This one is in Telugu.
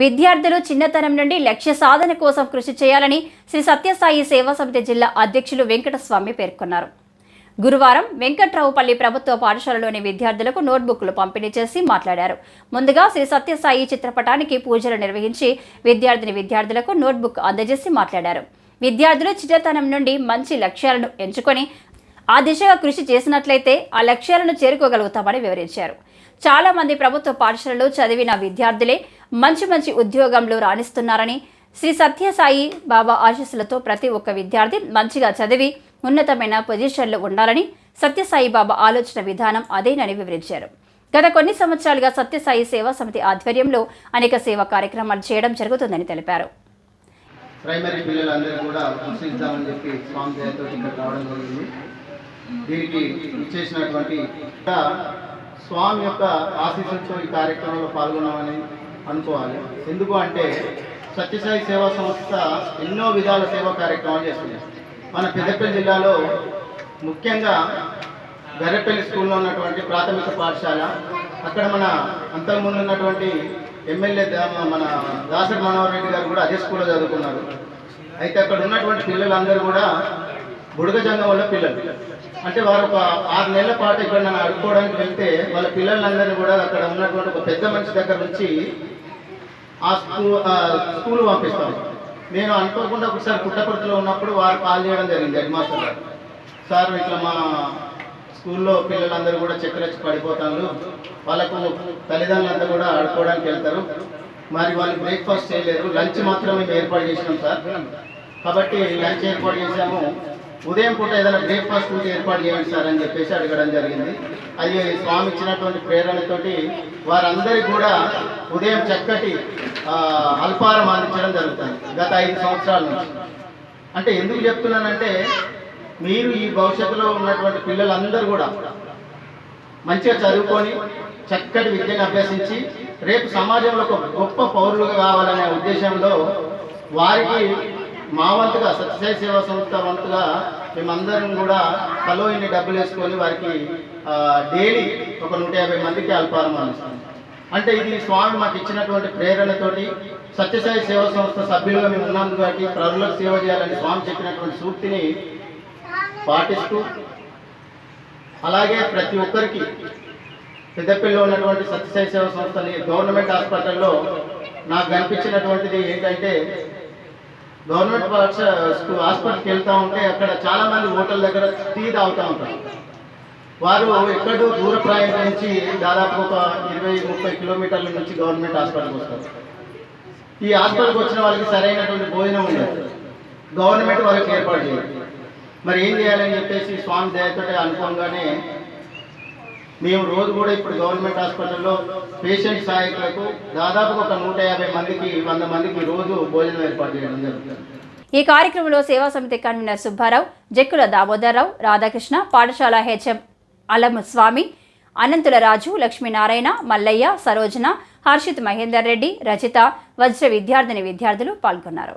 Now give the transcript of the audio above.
విద్యార్థులు చిన్నతనం నుండి లక్ష్య సాధన కోసం కృషి చేయాలని శ్రీ సత్యసాయి సేవా సమితి జిల్లా అధ్యక్షులు వెంకటస్వామి పేర్కొన్నారు. గురువారం వెంకట్రావుపల్లి ప్రభుత్వ పాఠశాలలోని విద్యార్థులకు నోట్బుక్లు పంపిణీ చేసి మాట్లాడారు. ముందుగా శ్రీ సత్యసాయి చిత్రపటానికి పూజలు నిర్వహించి విద్యార్థిని విద్యార్థులకు నోట్బుక్ అందజేసి మాట్లాడారు. విద్యార్థులు చిన్నతనం నుండి మంచి లక్ష్యాలను ఎంచుకొని ఆ దిశగా కృషి చేసినట్లయితే ఆ లక్ష్యాలను చేరుకోగలుగుతామని వివరించారు. చాలా మంది ప్రభుత్వ పాఠశాలలో చదివిన విద్యార్థులే మంచి మంచి ఉద్యోగంలో రాణిస్తున్నారని శ్రీ సత్యసాయి బాబా ఆశీస్సులతో ప్రతి ఒక్క విద్యార్థి మంచిగా చదివి ఉన్నతమైన పొజిషన్లో ఉండాలని సత్యసాయి బాబా ఆలోచన విధానం అదేనని వివరించారు. గత కొన్ని సంవత్సరాలుగా సత్యసాయి సేవా సమితి ఆధ్వర్యంలో అనేక సేవా కార్యక్రమాలు చేయడం జరుగుతుందని తెలిపారు. ప్రైమరీ పిల్లలందరూ కూడా శిక్షిద్దామని చెప్పి స్వామి ఇక్కడ రావడం జరిగింది. దీనికి ఇచ్చేసినటువంటి స్వామి యొక్క ఆశీస్సులతో ఈ కార్యక్రమంలో పాల్గొన్నామని అనుకోవాలి. ఎందుకు అంటే సత్యసాయి సేవా సంస్థ ఎన్నో విధాల సేవా కార్యక్రమాలు చేస్తుంది. మన పెద్దపల్లి జిల్లాలో ముఖ్యంగా గర్రెపల్లి స్కూల్లో ఉన్నటువంటి ప్రాథమిక పాఠశాల అక్కడ మన అంతకుముందు ఉన్నటువంటి ఎమ్మెల్యే మన దాసరి మనోహర్ రెడ్డి గారు కూడా అదే స్కూల్లో చదువుకున్నారు. అయితే అక్కడ ఉన్నటువంటి పిల్లలందరూ కూడా బుడగ వల్ల పిల్లలు. అంటే వారు ఒక ఆరు నెలల పాటు ఇక్కడ నన్ను అడుక్కోవడానికి వెళ్తే వాళ్ళ పిల్లలందరినీ కూడా అక్కడ ఉన్నటువంటి ఒక పెద్ద మనిషి దగ్గర నుంచి ఆ స్కూల్ ఆ స్కూల్ పంపిస్తాను నేను అనుకోకుండా ఒకసారి పుట్టపర్తిలో ఉన్నప్పుడు వారు కాల్ చేయడం జరిగింది హెడ్ మాస్టర్ గారు. సార్ ఇట్లా మా స్కూల్లో పిల్లలందరూ కూడా చక్కెరచ్చి పడిపోతారు. వాళ్ళకు తల్లిదండ్రులందరూ కూడా ఆడుకోవడానికి వెళ్తారు. మరి వాళ్ళు బ్రేక్ఫాస్ట్ చేయలేరు. లంచ్ మాత్రం మేము ఏర్పాటు చేసినాం సార్. కాబట్టి లంచ్ ఏర్పాటు చేశాము. ఉదయం పూట ఏదైనా బ్రేక్ఫాస్ట్ ఉంటే ఏర్పాటు చేయండి సార్ అని చెప్పేసి అడగడం జరిగింది. అది స్వామి ఇచ్చినటువంటి ప్రేరణతోటి వారందరికీ కూడా ఉదయం చక్కటి అల్పారం అందించడం జరుగుతుంది గత ఐదు సంవత్సరాల నుంచి. అంటే ఎందుకు చెప్తున్నానంటే మీరు ఈ భవిష్యత్తులో ఉన్నటువంటి పిల్లలందరూ కూడా మంచిగా చదువుకొని చక్కటి విద్యను అభ్యసించి రేపు సమాజంలో ఒక గొప్ప పౌరులుగా కావాలనే ఉద్దేశంలో వారికి మా వంతుగా సత్యసాయి సేవా సంస్థ వంతుగా మేమందరం కూడా కలో ఇన్ని డబ్బులు వేసుకొని వారికి డైలీ ఒక నూట యాభై మందికి అల్పారం అందిస్తాం. అంటే ఇది స్వామి మాకు ఇచ్చినటువంటి ప్రేరణతోటి సత్యసాయి సేవా సంస్థ సభ్యులుగా మేము ఉన్నాం కాబట్టి ప్రజలకు సేవ చేయాలని స్వామి చెప్పినటువంటి సూక్తిని పాటిస్తూ అలాగే ప్రతి ఒక్కరికి పెద్దపల్లిలో ఉన్నటువంటి సత్యసాయి సేవా సంస్థని గవర్నమెంట్ హాస్పిటల్లో నాకు కనిపించినటువంటిది ఏంటంటే గవర్నమెంట్ హాస్పిటల్కి వెళ్తూ ఉంటే అక్కడ చాలా మంది హోటల్ దగ్గర టీ తాగుతూ ఉంటారు. వారు ఎక్కడో దూర ప్రాయం నుంచి దాదాపు ఒక ఇరవై ముప్పై కిలోమీటర్ల నుంచి గవర్నమెంట్ హాస్పిటల్కి వస్తారు. ఈ హాస్పిటల్కి వచ్చిన వాళ్ళకి సరైనటువంటి భోజనం ఉండదు. గవర్నమెంట్ వాళ్ళకి ఏర్పాటు చేయాలి మరి ఏం చేయాలని చెప్పేసి స్వామి దయతో అనుకోగానే మేము రోజు కూడా ఇప్పుడు గవర్నమెంట్ హాస్పిటల్లో పేషెంట్ సహాయకులకు దాదాపు ఒక నూట యాభై మందికి వంద మందికి రోజు భోజనం ఏర్పాటు చేయడం జరుగుతుంది. ఈ కార్యక్రమంలో సేవా సమితి కన్వీనర్ సుబ్బారావు జక్కుల దామోదర్రావు రాధాకృష్ణ పాఠశాల హెచ్ఎం అలమస్వామి అనంతుల రాజు లక్ష్మీనారాయణ మల్లయ్య సరోజన హర్షిత్ మహేందర్ రెడ్డి రచిత వజ్ర విద్యార్థిని విద్యార్థులు పాల్గొన్నారు.